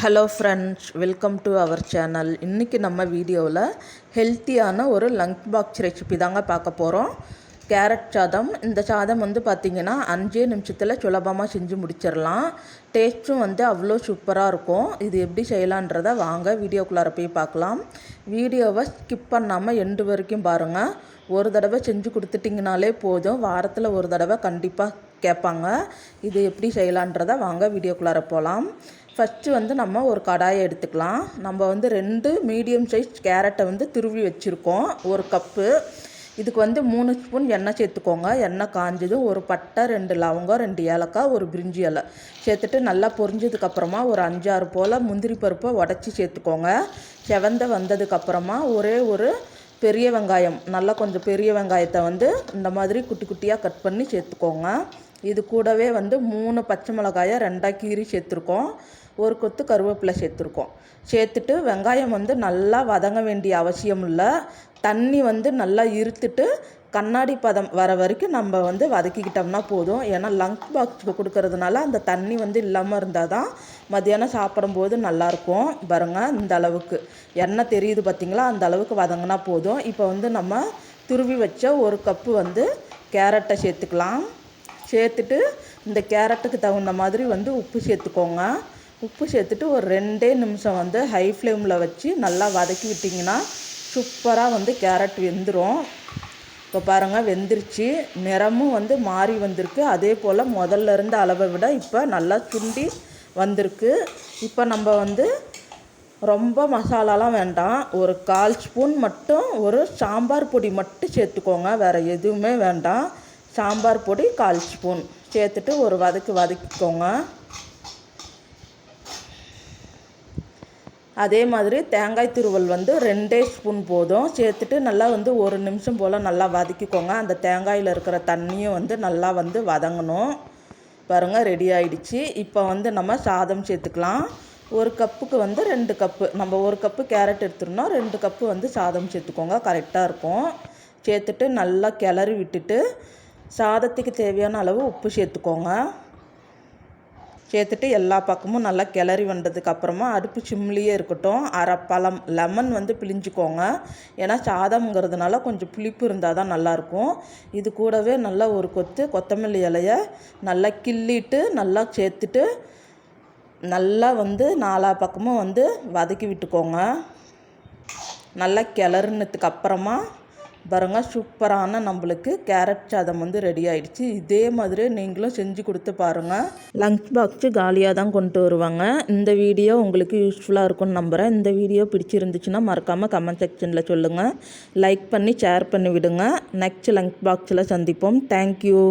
Hello friends welcome to our channel இன்றைக்கி நம்ம வீடியோவில் ஹெல்த்தியான ஒரு லங்க் பாக்ஸ் ரெசிபி தாங்க பார்க்க போகிறோம் கேரட் சாதம். இந்த சாதம் வந்து பார்த்திங்கன்னா அஞ்சே நிமிஷத்தில் சுலபமாக செஞ்சு முடிச்சிடலாம் டேஸ்ட்டும் வந்து அவ்வளோ சூப்பராக இருக்கும். இது எப்படி செய்யலான்றதை வாங்க வீடியோக்குள்ளார போய் பார்க்கலாம். வீடியோவை ஸ்கிப் பண்ணாமல் எண்டு வரைக்கும் பாருங்கள் ஒரு தடவை செஞ்சு கொடுத்துட்டிங்கனாலே போதும். வாரத்தில் ஒரு தடவை கண்டிப்பாக கேட்பாங்க. இது எப்படி செய்யலான்றதை வாங்க வீடியோக்குள்ளார போகலாம் ஃபஸ்ட்டு வந்து நம்ம ஒரு கடாயை எடுத்துக்கலாம். நம்ம வந்து ரெண்டு மீடியம் சைஸ் கேரட்டை வந்து திருவி வச்சுருக்கோம். ஒரு கப்பு இதுக்கு வந்து மூணு ஸ்பூன் எண்ணெய் சேர்த்துக்கோங்க. எண்ணெய் காஞ்சதும் ஒரு பட்டை ரெண்டு லவங்கம் ரெண்டு ஏலக்காய் ஒரு பிரிஞ்சி இலை. சேர்த்துட்டு நல்லா பொரிஞ்சதுக்கப்புறமா ஒரு அஞ்சாறு போல் முந்திரி பருப்பை உடச்சி சேர்த்துக்கோங்க. செவந்த வந்ததுக்கப்புறமா ஒரே ஒரு பெரிய வெங்காயம் நல்லா கொஞ்சம் பெரிய வெங்காயத்தை வந்து இந்த மாதிரி குட்டி குட்டியாக கட் பண்ணி சேர்த்துக்கோங்க. இது கூடவே வந்து மூணு பச்சை மிளகாயை ரெண்டாக கீறி சேர்த்துருக்கோம். ஒரு கொத்து கருவேப்பிலை சேர்த்துருக்கோம். சேர்த்துட்டு வெங்காயம் வந்து நல்லா வதங்க வேண்டிய அவசியம் இல்லை. தண்ணி வந்து நல்லா இருத்துட்டு கண்ணாடி பதம் வர வரைக்கும் நம்ம வந்து வதக்கிக்கிட்டோம்னா போதும். ஏன்னா லங்க் பாக்ஸுக்கு கொடுக்கறதுனால அந்த தண்ணி வந்து இல்லாமல் இருந்தால் தான் மத்தியானம் சாப்பிடும்போது நல்லாயிருக்கும். பாருங்கள் இந்த அளவுக்கு. எண்ணெய் தெரியுது பார்த்திங்களா அந்த அளவுக்கு வதங்கினா போதும். இப்போ வந்து நம்ம துருவி வச்ச ஒரு கப்பு வந்து கேரட்டை சேர்த்துக்கலாம். சேர்த்துட்டு இந்த கேரட்டுக்கு தகுந்த மாதிரி வந்து உப்பு சேர்த்துக்கோங்க. உப்பு சேர்த்துட்டு ஒரு ரெண்டே நிமிஷம் வந்து ஹை ஃப்ளேமில் வச்சு நல்லா வதக்கி விட்டிங்கன்னா சூப்பராக வந்து கேரட் வெந்துடும் இப்போ பாருங்கள் வெந்துருச்சு. நிறமும் வந்து மாறி வந்திருக்கு. அதே போல் முதல்ல இருந்த அளவை விட இப்போ நல்லா சுண்டி வந்திருக்கு. இப்போ நம்ம வந்து ரொம்ப மசாலாலாம் வேண்டாம். ஒரு கால் ஸ்பூன் மட்டும் ஒரு சாம்பார் பொடி மட்டும் சேர்த்துக்கோங்க. வேறு எதுவுமே வேண்டாம். சாம்பார் பொடி கால் ஸ்பூன். சேர்த்துட்டு ஒரு வதக்கு வதக்கிக்கோங்க. அதே மாதிரி தேங்காய் துருவல் வந்து ரெண்டே ஸ்பூன் போதும். சேர்த்துட்டு நல்லா வந்து ஒரு நிமிஷம் போல் நல்லா வதக்கிக்கோங்க. அந்த தேங்காயில் இருக்கிற தண்ணியும் வந்து நல்லா வந்து வதங்கணும். பாருங்கள் ரெடி ஆயிடுச்சு. இப்போ வந்து நம்ம சாதம் சேர்த்துக்கலாம். ஒரு கப்புக்கு வந்து ரெண்டு கப்பு. நம்ம ஒரு கப்பு கேரட் எடுத்துருந்தோம் ரெண்டு கப்பு வந்து சாதம் சேர்த்துக்கோங்க. கரெக்டாக இருக்கும். சேர்த்துட்டு நல்லா கிளறி விட்டுட்டு சாதத்துக்கு தேவையான அளவு உப்பு சேர்த்துக்கோங்க. சேர்த்துட்டு எல்லா பக்கமும் நல்லா கிளறி வந்ததுக்கு அப்புறமா அடுப்பு சிம்லியே இருக்கட்டும். அரை பழம் லெமன் வந்து பிழிஞ்சிக்கோங்க. ஏன்னா சாதம்ங்கிறதுனால கொஞ்சம் புளிப்பு இருந்தால் தான் நல்லாயிருக்கும். இது கூடவே நல்லா ஒரு கொத்து கொத்தமல்லி இலையை நல்லா கிள்ளிட்டு நல்லா சேர்த்துட்டு நல்லா வந்து நாலா பக்கமும் வந்து வதக்கி விட்டுக்கோங்க. நல்லா கிளறுனதுக்கு அப்புறமா பாருங்க சூப்பரான நம்மளுக்கு கேரட் சாதம் வந்து ரெடி ஆயிடுச்சு. இதே மாதிரி நீங்களும் செஞ்சு கொடுத்து பாருங்கள் லஞ்ச் பாக்ஸு காலியாக தான் கொண்டு வருவாங்க. இந்த வீடியோ உங்களுக்கு யூஸ்ஃபுல்லாக இருக்கும்னு நம்புகிறேன் இந்த வீடியோ பிடிச்சிருந்துச்சுன்னா மறக்காமல் கமெண்ட் செக்ஷனில் சொல்லுங்கள் லைக் பண்ணி ஷேர் பண்ணி விடுங்க. நெக்ஸ்ட் லஞ்ச் பாக்ஸில் சந்திப்போம். தேங்க்யூ